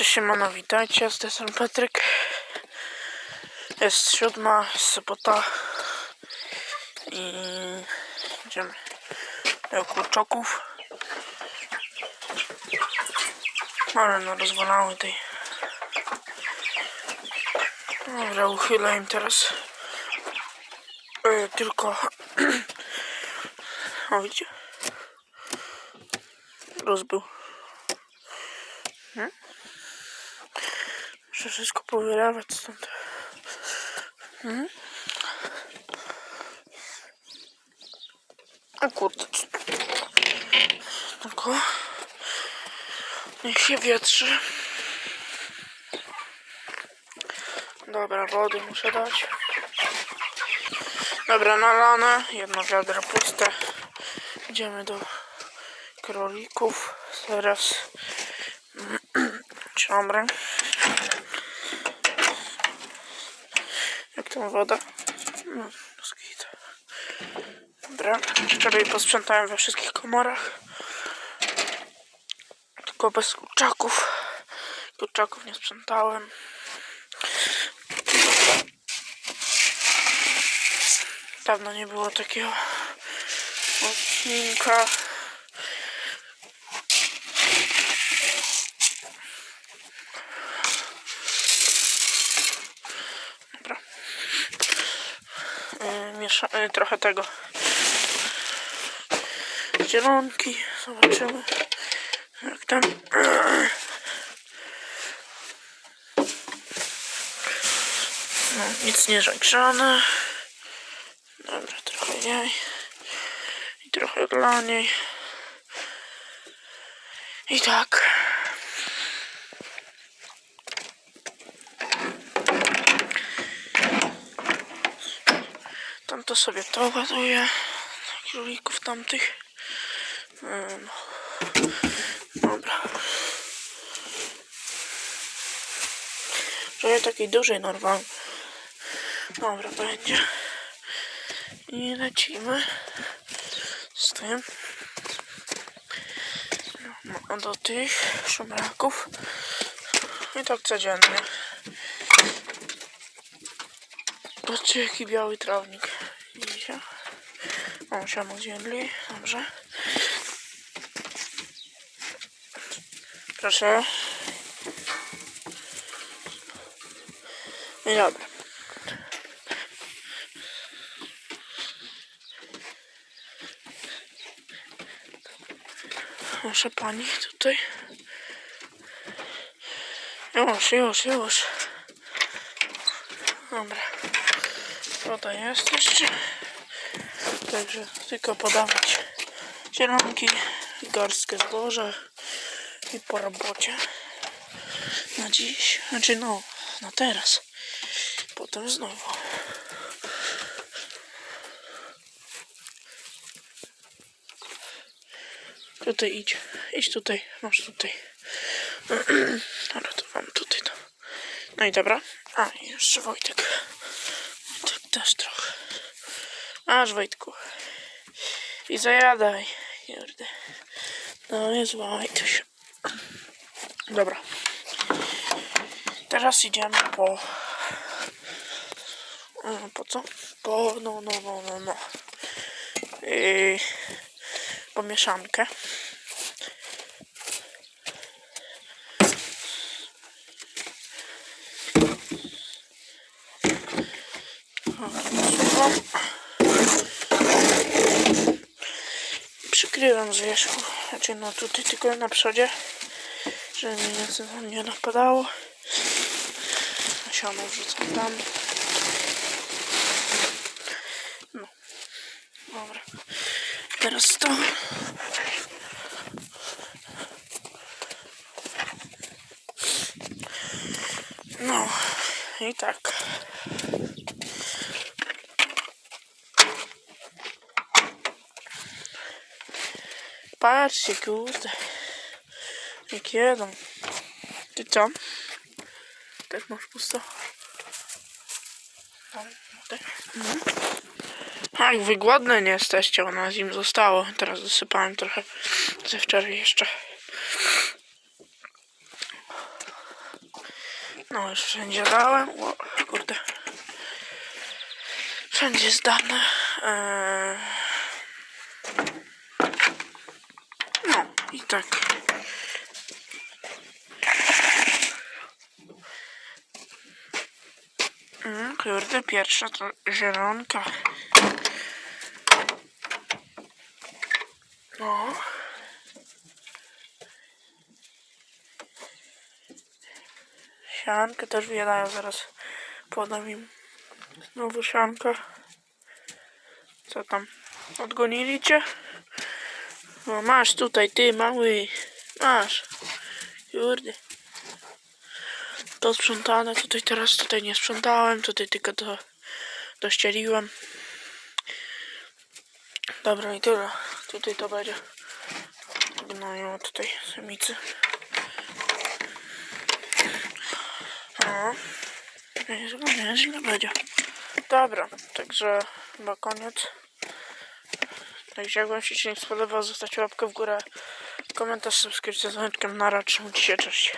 Cześć, siemano, witajcie, z tej strony Patryk. Jest siódma, sobota. I idziemy do kurczaków. Ale no rozwalały tej. Dobra, uchylę im teraz. E, tylko... o, widzicie? Rozbył. Muszę wszystko powyrawać stąd. Mhm. O kurde. Tylko. Niech się wietrzy. Dobra, wody muszę dać. Dobra, nalane. Jedno wiadro puste. Idziemy do królików. Teraz ciąbrę. Tam woda? No, skit. Dobra, wczoraj posprzątałem we wszystkich komorach. Tylko bez kurczaków. Kurczaków nie sprzątałem. Dawno nie było takiego odcinka. Dobra. Yy, miesza, yy, trochę tego zielonki. Zobaczymy jak tam. No, nic nie zagrzane. Dobra, trochę jej. I trochę dla niej. I tak. To sobie to ładuję. Królików tamtych. Em, Dobra. Że takiej dużej normalnie. Dobra, będzie. I lecimy z tym. No, do tych szemraków. I tak codziennie. Patrzcie jaki biały trawnik. Widzicie? O, siano ziemli. Dobrze. Proszę. I dobra. Proszę pani tutaj. Już, już, już. Dobra. Woda jest jeszcze. Także tylko podawać zielonki, garstkę zboża i po robocie. Na dziś, znaczy no, na teraz. Potem znowu. Tutaj idź, idź tutaj, masz tutaj. Ale to mam tutaj to. No i dobra. A, jeszcze Wojtek. Wojtek też trochę. Aż Wojtku. I zajadaj. Kurde. No jest Wojtuś. Dobra. Teraz idziemy po... E, Po co? Po... No, no, no, no, no. Yy, po mieszankę. O, Przykrywam z wierzchu, znaczy no tutaj tylko na przodzie, żeby mi nic nie napadało. Siano wrzucam tam. No, dobra. Teraz to. No, i tak. Patrzcie, kurde. Jak jedą. Ty co? Też masz pusto? Tam, tak. Wy głodne nie jesteście, u nas im zostało. Teraz dosypałem trochę ze wczoraj jeszcze. No już wszędzie dałem. O, kurde. Wszędzie zdane. Eee... No i tak. Mm, kurde, pierwsza to zielonka. No. Siankę też wyjadają, zaraz podam im znowu siankę. Co tam? Odgonili cię? No masz tutaj, ty mały. Masz. Kurde. To sprzątane, tutaj teraz tutaj nie sprzątałem, tutaj tylko to dościeliłem. Dobra i tyle. Tutaj to będzie. Gnoją tutaj samicy. No. Nieźle, nieźle będzie. Dobra, także chyba koniec. Także jak wam się odcinek spodobał, zostawcie łapkę w górę, komentarz, subskrypcja z dzwoneczkiem. Nara, trzymajcie się, cześć.